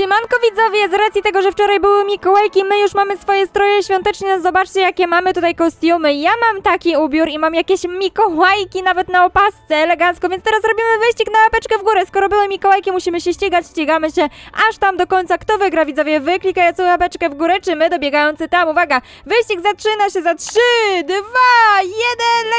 Siemanko widzowie, z racji tego, że wczoraj były Mikołajki, my już mamy swoje stroje świąteczne, zobaczcie jakie mamy tutaj kostiumy. Ja mam taki ubiór i mam jakieś Mikołajki nawet na opasce, elegancko, więc teraz robimy wyścig na łapeczkę w górę. Skoro były Mikołajki, musimy się ścigać, ścigamy się aż tam do końca. Kto wygra widzowie? Wy klikający łapeczkę w górę, czy my dobiegający tam? Uwaga, wyścig zaczyna się za 3, 2, 1,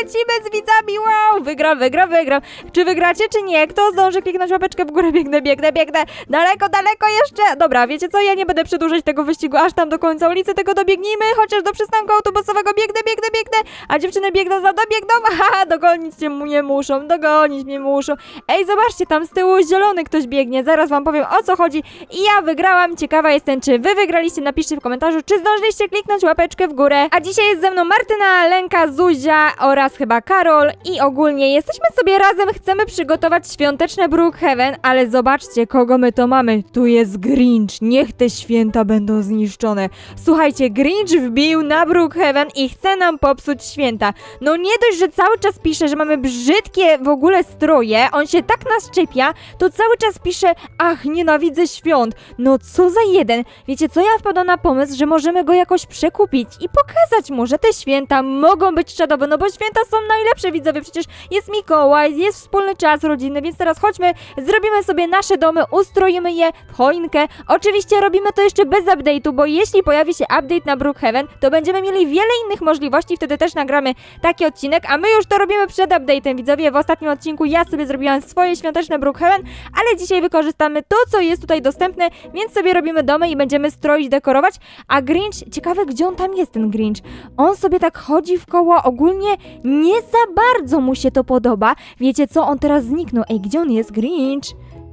lecimy z widzami, wow! Wygram, wygram, wygram. Czy wygracie, czy nie? Kto zdąży kliknąć łapeczkę w górę? Biegnę, biegnę, biegnę. Daleko, daleko jeszcze. Dobra, wiecie co? Ja nie będę przedłużać tego wyścigu aż tam do końca ulicy, tylko dobiegnijmy, chociaż do przystanku autobusowego. Biegnę, biegnę, biegnę. A dziewczyny biegną za mną, biegną. Haha, dogonić się mnie muszą, dogonić mnie muszą. Ej, zobaczcie, tam z tyłu zielony ktoś biegnie. Zaraz wam powiem o co chodzi. I ja wygrałam. Ciekawa jestem, czy wy wygraliście. Napiszcie w komentarzu, czy zdążyliście kliknąć łapeczkę w górę. A dzisiaj jest ze mną Martyna, Lenka, Zuzia oraz chyba Karol. I ogólnie jesteśmy sobie razem, chcemy przygotować świąteczne Brookhaven, ale zobaczcie, kogo my to mamy. Tu jest Grinch. Niech te święta będą zniszczone. Słuchajcie, Grinch wbił na Brookhaven i chce nam popsuć święta. No nie dość, że cały czas pisze, że mamy brzydkie w ogóle stroje, on się tak nas czepia, to cały czas pisze, ach, nienawidzę świąt. No co za jeden. Wiecie co, ja wpadłam na pomysł, że możemy go jakoś przekupić i pokazać mu, że te święta mogą być czadowe, no bo święta są najlepsze, widzowie, przecież jest Mikołaj, jest wspólny czas rodzinny, więc teraz chodźmy, zrobimy sobie nasze domy, ustroimy je w choinkę. Oczywiście robimy to jeszcze bez update'u, bo jeśli pojawi się update na Brookhaven, to będziemy mieli wiele innych możliwości, wtedy też nagramy taki odcinek, a my już to robimy przed update'em, widzowie. W ostatnim odcinku ja sobie zrobiłam swoje świąteczne Brookhaven, ale dzisiaj wykorzystamy to, co jest tutaj dostępne, więc sobie robimy domy i będziemy stroić, dekorować. A Grinch, ciekawe gdzie on tam jest, ten Grinch. On sobie tak chodzi w koło, ogólnie nie za bardzo mu się to podoba. Wiecie co, on teraz zniknął. Ej, gdzie on jest, Grinch?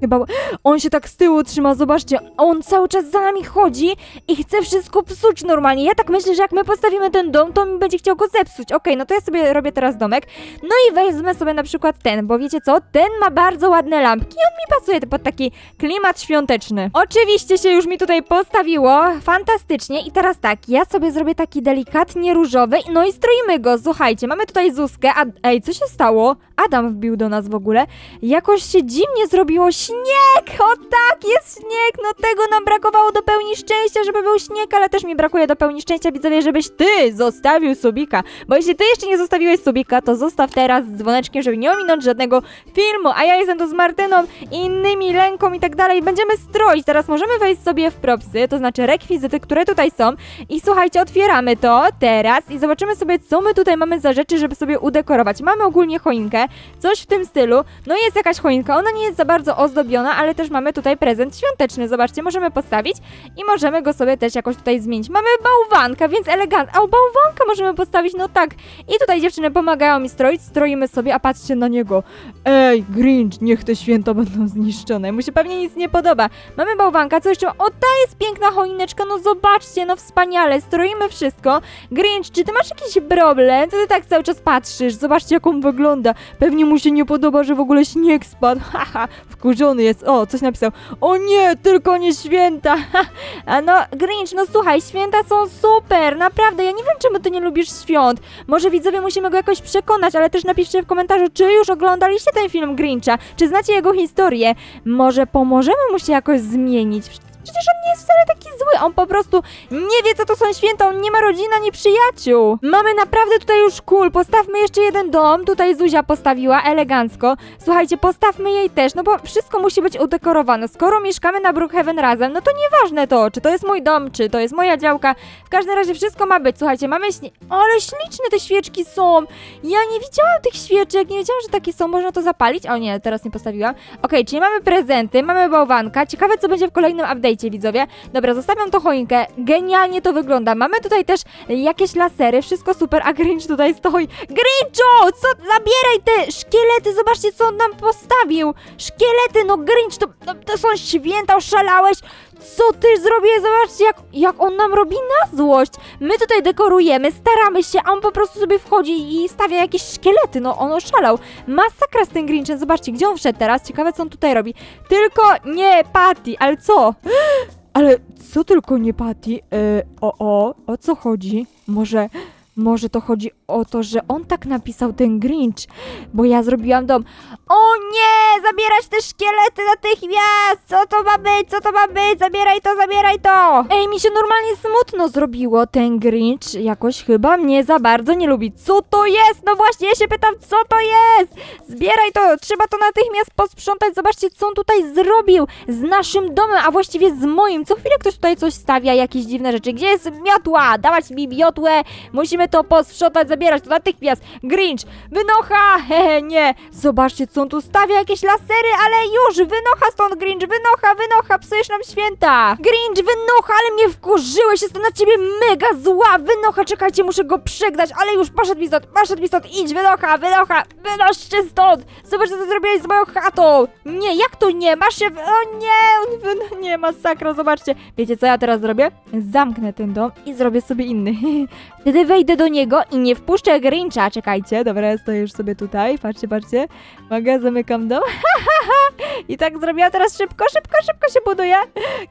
Chyba on się tak z tyłu trzyma, zobaczcie, on cały czas za nami chodzi i chce wszystko psuć normalnie. Ja tak myślę, że jak my postawimy ten dom, to on będzie chciał go zepsuć. Okej, no to ja sobie robię teraz domek. No i wezmę sobie na przykład ten, bo wiecie co? Ten ma bardzo ładne lampki. On mi pasuje pod taki klimat świąteczny. Oczywiście się już mi tutaj postawiło, fantastycznie. I teraz tak, ja sobie zrobię taki delikatnie różowy, no i stroimy go. Słuchajcie, mamy tutaj Zuzkę. A, ej, co się stało? Adam wbił do nas w ogóle. Jakoś się dziwnie zrobiło śnieg! O tak, jest śnieg! No tego nam brakowało do pełni szczęścia, żeby był śnieg, ale też mi brakuje do pełni szczęścia, widzowie, żebyś ty zostawił subika. Bo jeśli ty jeszcze nie zostawiłeś subika, to zostaw teraz z dzwoneczkiem, żeby nie ominąć żadnego filmu. A ja jestem tu z Martyną i innymi, Lenką i tak dalej. Będziemy stroić. Teraz możemy wejść sobie w propsy, to znaczy rekwizyty, które tutaj są. I słuchajcie, otwieramy to teraz i zobaczymy sobie, co my tutaj mamy za rzeczy, żeby sobie udekorować. Mamy ogólnie choinkę, coś w tym stylu. No jest jakaś choinka, ona nie jest za bardzo ozdobiona, ale też mamy tutaj prezent świąteczny. Zobaczcie, możemy postawić i możemy go sobie też jakoś tutaj zmienić. Mamy bałwanka, więc elegant. A bałwanka możemy postawić, no tak. I tutaj dziewczyny pomagają mi stroić, stroimy sobie, a patrzcie na niego. Ej, Grinch, niech te święta będą zniszczone. Mu się pewnie nic nie podoba. Mamy bałwanka, co jeszcze? O, ta jest piękna choineczka, no zobaczcie, no wspaniale, stroimy wszystko. Grinch, czy ty masz jakiś problem? Co ty tak cały czas patrzysz? Zobaczcie, jak on wygląda. Pewnie mu się nie podoba, że w ogóle śnieg spadł. Haha, wkurzony jest. O, coś napisał. O nie, tylko nie święta. A no, Grinch, no słuchaj, święta są super, naprawdę. Ja nie wiem, czemu ty nie lubisz świąt. Może widzowie musimy go jakoś przekonać, ale też napiszcie w komentarzu, czy już oglądaliście ten film Grincha, czy znacie jego historię. Może pomożemy mu się jakoś zmienić. Przecież on nie jest wcale taki zły, on po prostu nie wie, co to są święta, on nie ma rodziny ani przyjaciół. Mamy naprawdę tutaj już cool, postawmy jeszcze jeden dom, tutaj Zuzia postawiła, elegancko. Słuchajcie, postawmy jej też, no bo wszystko musi być udekorowane. Skoro mieszkamy na Brookhaven razem, no to nieważne to, czy to jest mój dom, czy to jest moja działka. W każdym razie wszystko ma być, słuchajcie, mamy śnie... Ale śliczne te świeczki są! Ja nie widziałam tych świeczek, nie wiedziałam, że takie są, można to zapalić? O nie, teraz nie postawiłam. Okej, czyli mamy prezenty, mamy bałwanka, ciekawe co będzie w kolejnym update'cie, widzowie. Dobra, zostawiam to choinkę, genialnie to wygląda. Mamy tutaj też jakieś lasery, wszystko super, a Grinch tutaj stoi. Grinchu, co, zabieraj te szkielety, zobaczcie co on nam postawił. Szkielety, no Grinch, to, to, to są święta, oszalałeś. Co ty zrobiłeś? Zobaczcie, jak, jak on nam robi na złość. My tutaj dekorujemy, staramy się, a on po prostu sobie wchodzi i stawia jakieś szkielety. No, on oszalał. Masakra z tym Grinchem. Zobaczcie, gdzie on wszedł teraz. Ciekawe, co on tutaj robi. Tylko nie Patty, ale co? Ale co tylko nie Patty? E, o, o, o co chodzi? Może... Może to chodzi o to, że on tak napisał ten Grinch, bo ja zrobiłam dom. O nie! Zabierać te szkielety natychmiast! Co to ma być? Co to ma być? Zabieraj to, zabieraj to! Ej, mi się normalnie smutno zrobiło. Ten Grinch jakoś chyba mnie za bardzo nie lubi. Co to jest? No właśnie, ja się pytam, co to jest? Zbieraj to! Trzeba to natychmiast posprzątać. Zobaczcie, co on tutaj zrobił z naszym domem, a właściwie z moim. Co chwilę ktoś tutaj coś stawia, jakieś dziwne rzeczy. Gdzie jest miotła? Dawać mi miotłę. Musimy to posprzątać, zabierać to natychmiast. Grinch, wynocha! Hehe, nie. Zobaczcie, co on tu stawia, jakieś lasery, ale już, wynocha stąd, Grinch, wynocha, wynocha, psujesz nam święta. Grinch, wynocha, ale mnie wkurzyłeś, jestem na ciebie mega zła. Wynocha, czekajcie, muszę go przegnać, ale już poszedł mi stąd, poszedł mi stąd, idź, wynocha, wynocha, wynoście stąd. Zobacz, co ty zrobiłeś z moją chatą. Nie, jak to nie, masz się, w... o nie, wy... nie, masakra, zobaczcie. Wiecie, co ja teraz zrobię? Zamknę ten dom i zrobię sobie inny. Wtedy wejdę do niego i nie wpuszczę Grincha. Czekajcie, dobra, stoję już sobie tutaj. Patrzcie, patrzcie. Mogę, zamykam dom. I tak zrobiłam teraz szybko, szybko, szybko się buduje.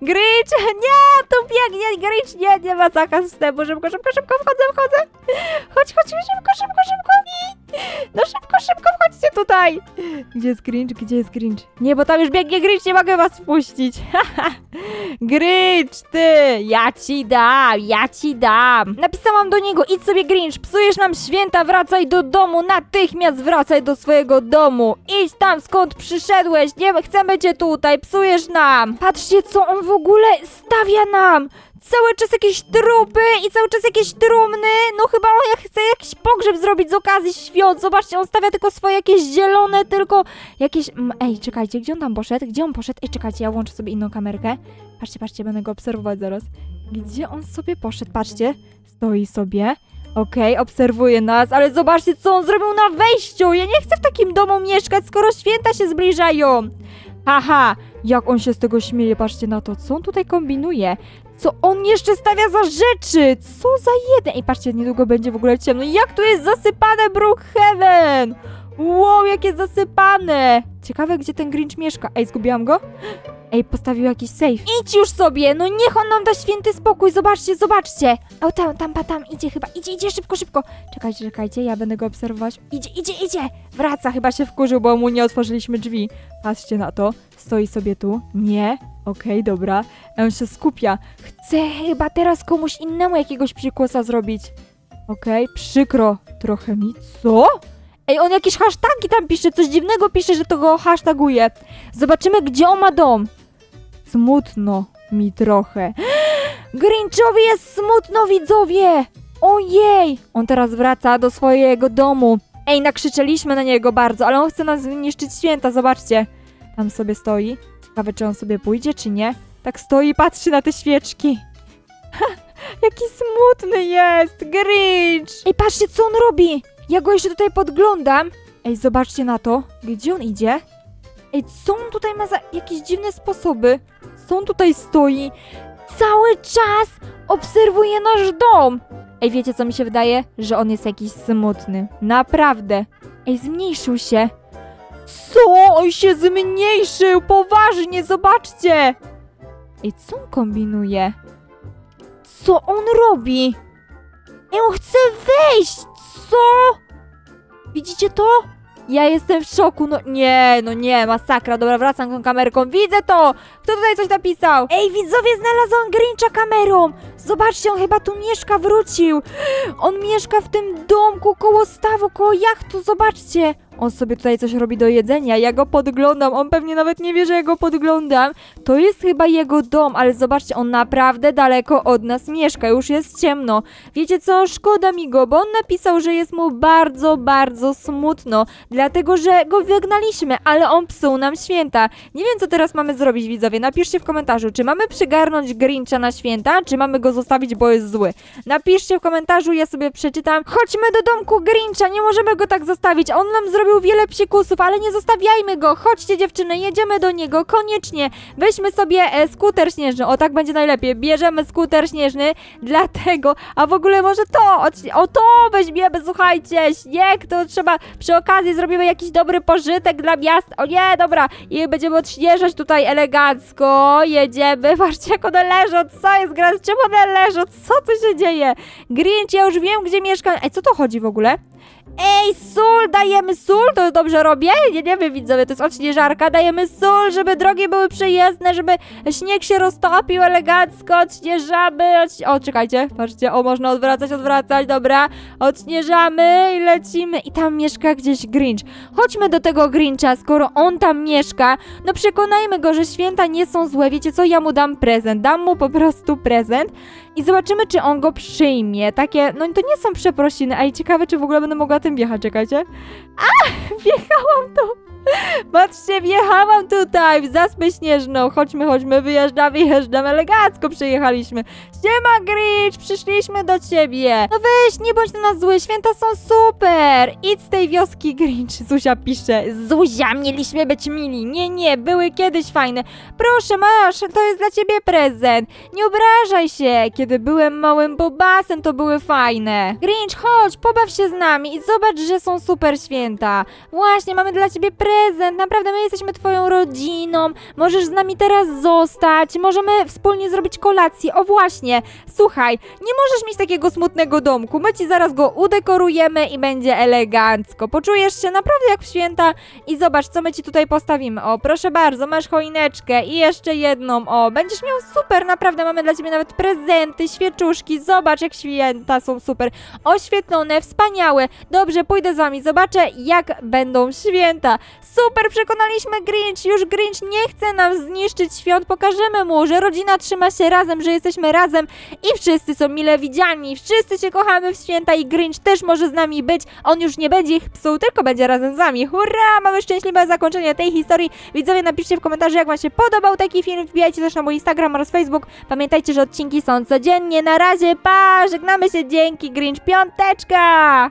Grinch, nie, tu biegnie, Grinch, nie, nie ma zakaz wstępu. Szybko, szybko, szybko, wchodzę, wchodzę. Chodź, chodź, szybko, szybko, szybko. No szybko, szybko, wchodźcie tutaj. Gdzie jest Grinch, gdzie jest Grinch? Nie, bo tam już biegnie Grinch, nie mogę was wpuścić. Grinch, ty, ja ci dam, ja ci dam. Napisałam do niego, idź sobie Grinch, psujesz nam święta, wracaj do domu, natychmiast wracaj do swojego domu. Idź tam, skąd przyszedłeś, nie chcemy cię tutaj, psujesz nam. Patrzcie, co on w ogóle stawia nam. Cały czas jakieś trupy i cały czas jakieś trumny. No chyba on chce jakiś pogrzeb zrobić z okazji świąt. Zobaczcie, on stawia tylko swoje jakieś zielone, tylko jakieś... Mm, Ej, czekajcie, gdzie on tam poszedł? Gdzie on poszedł? Ej, czekajcie, ja włączę sobie inną kamerkę. Patrzcie, patrzcie, będę go obserwować zaraz. Gdzie on sobie poszedł? Patrzcie, stoi sobie. Okej, obserwuje nas, ale zobaczcie, co on zrobił na wejściu. Ja nie chcę w takim domu mieszkać, skoro święta się zbliżają. Haha, jak on się z tego śmieje, patrzcie na to, co on tutaj kombinuje. Co on jeszcze stawia za rzeczy? Co za jeden? Ej, patrzcie, niedługo będzie w ogóle ciemno. Jak tu jest zasypane Brookhaven? Wow, jakie zasypane! Ciekawe, gdzie ten Grinch mieszka. Ej, zgubiłam go? Ej, postawił jakiś safe. Idź już sobie! No niech on nam da święty spokój. Zobaczcie, zobaczcie! O, tam, tam, tam, idzie chyba. Idzie, idzie, szybko, szybko. Czekajcie, czekajcie, ja będę go obserwować. Idzie, idzie, idzie! Wraca, chyba się wkurzył, bo mu nie otworzyliśmy drzwi. Patrzcie na to. Stoi sobie tu. Nie. Okej, dobra. On się skupia. Chcę chyba teraz komuś innemu jakiegoś przykłosa zrobić. Okej, przykro trochę mi. Co? Ej, on jakieś hasztagi tam pisze, coś dziwnego pisze, że to go hashtaguje. Zobaczymy, gdzie on ma dom. Smutno mi trochę. Grinchowi jest smutno, widzowie! Ojej! On teraz wraca do swojego domu. Ej, nakrzyczeliśmy na niego bardzo, ale on chce nas zniszczyć święta, zobaczcie. Tam sobie stoi. Ciekawe, czy on sobie pójdzie, czy nie. Tak stoi i patrzy na te świeczki. Jaki smutny jest, Grinch! Ej, patrzcie, co on robi! Ja go jeszcze tutaj podglądam. Ej, zobaczcie na to. Gdzie on idzie? Ej, co on tutaj ma za jakieś dziwne sposoby? Co on tutaj stoi? Cały czas obserwuje nasz dom. Ej, wiecie co mi się wydaje? Że on jest jakiś smutny. Naprawdę. Ej, zmniejszył się. Co? On się zmniejszył! Poważnie, zobaczcie! Ej, co on kombinuje? Co on robi? Ej, on chce wejść! Co? Widzicie to? Ja jestem w szoku, no nie, no nie, masakra, dobra, wracam tą kamerką, widzę to! Kto tutaj coś napisał? Ej, widzowie, znalazłam Grincha kamerą! Zobaczcie, on chyba tu mieszka, wrócił! On mieszka w tym domku koło stawu, koło jachtu, zobaczcie! On sobie tutaj coś robi do jedzenia, ja go podglądam, on pewnie nawet nie wie, że ja go podglądam. To jest chyba jego dom, ale zobaczcie, on naprawdę daleko od nas mieszka, już jest ciemno. Wiecie co, szkoda mi go, bo on napisał, że jest mu bardzo, bardzo smutno, dlatego że go wygnaliśmy, ale on psuł nam święta. Nie wiem, co teraz mamy zrobić, widzowie. Napiszcie w komentarzu, czy mamy przygarnąć Grincha na święta, czy mamy go zostawić, bo jest zły. Napiszcie w komentarzu, ja sobie przeczytam. Chodźmy do domku Grincha, nie możemy go tak zostawić. On nam zrobił zrobił wiele psikusów, ale nie zostawiajmy go. Chodźcie dziewczyny, jedziemy do niego, koniecznie. Weźmy sobie e, skuter śnieżny, o tak będzie najlepiej. Bierzemy skuter śnieżny, dlatego, a w ogóle może to, o, to weźmiemy, słuchajcie, śnieg, to trzeba, przy okazji zrobimy jakiś dobry pożytek dla miast. O nie, dobra, i będziemy odśnieżać tutaj elegancko, jedziemy. Patrzcie, jak one leżą, co jest gra, czemu one leżą, co tu się dzieje? Grinch, ja już wiem, gdzie mieszkam. Ej, co to chodzi w ogóle? Ej, sól, dajemy sól, to dobrze robię? Nie, nie wiem, widzowie, to jest odśnieżarka, dajemy sól, żeby drogi były przejezdne, żeby śnieg się roztopił elegancko, odśnieżamy, odś... o, czekajcie, patrzcie, o, można odwracać, odwracać, dobra, odśnieżamy i lecimy. I tam mieszka gdzieś Grinch. Chodźmy do tego Grincha, skoro on tam mieszka, no przekonajmy go, że święta nie są złe, wiecie co, ja mu dam prezent, dam mu po prostu prezent i zobaczymy, czy on go przyjmie. Takie, no to nie są przeprosiny, a i ciekawe, czy w ogóle będę mogła tym wjechać, czekajcie. A, wjechałam tu! Patrzcie, wjechałam tutaj w zaspę śnieżną. Chodźmy, chodźmy, wyjeżdżamy, wyjeżdżamy, elegancko przyjechaliśmy. Siema, Grinch, przyszliśmy do ciebie. No weź, nie bądź na nas zły, święta są super. Idź z tej wioski, Grinch. Zuzia pisze. Zuzia, mieliśmy być mili. Nie, nie, były kiedyś fajne. Proszę, masz, to jest dla ciebie prezent. Nie obrażaj się. Kiedy byłem małym bobasem, to były fajne. Grinch, chodź, pobaw się z nami i zobacz, że są super święta. Właśnie, mamy dla ciebie prezent. Naprawdę, my jesteśmy twoją rodziną. Możesz z nami teraz zostać. Możemy wspólnie zrobić kolację. O właśnie, słuchaj, nie możesz mieć takiego smutnego domku. My ci zaraz go udekorujemy i będzie elegancko. Poczujesz się naprawdę jak w święta i zobacz, co my ci tutaj postawimy. O, proszę bardzo, masz choineczkę i jeszcze jedną. O, będziesz miał super, naprawdę mamy dla ciebie nawet prezenty, świeczuszki. Zobacz, jak święta są super. Oświetlone, wspaniałe. Dobrze, pójdę z wami, zobaczę, jak będą święta. Super, przekonaliśmy Grinch. Już Grinch nie chce nam zniszczyć świąt. Pokażemy mu, że rodzina trzyma się razem, że jesteśmy razem i wszyscy są mile widziani. Wszyscy się kochamy w święta i Grinch też może z nami być. On już nie będzie ich psuł, tylko będzie razem z nami. Hurra! Mamy szczęśliwe zakończenie tej historii. Widzowie, napiszcie w komentarzu, jak wam się podobał taki film. Wbijajcie też na mój Instagram oraz Facebook. Pamiętajcie, że odcinki są codziennie. Na razie, pa! Żegnamy się. Dzięki, Grinch. Piąteczka!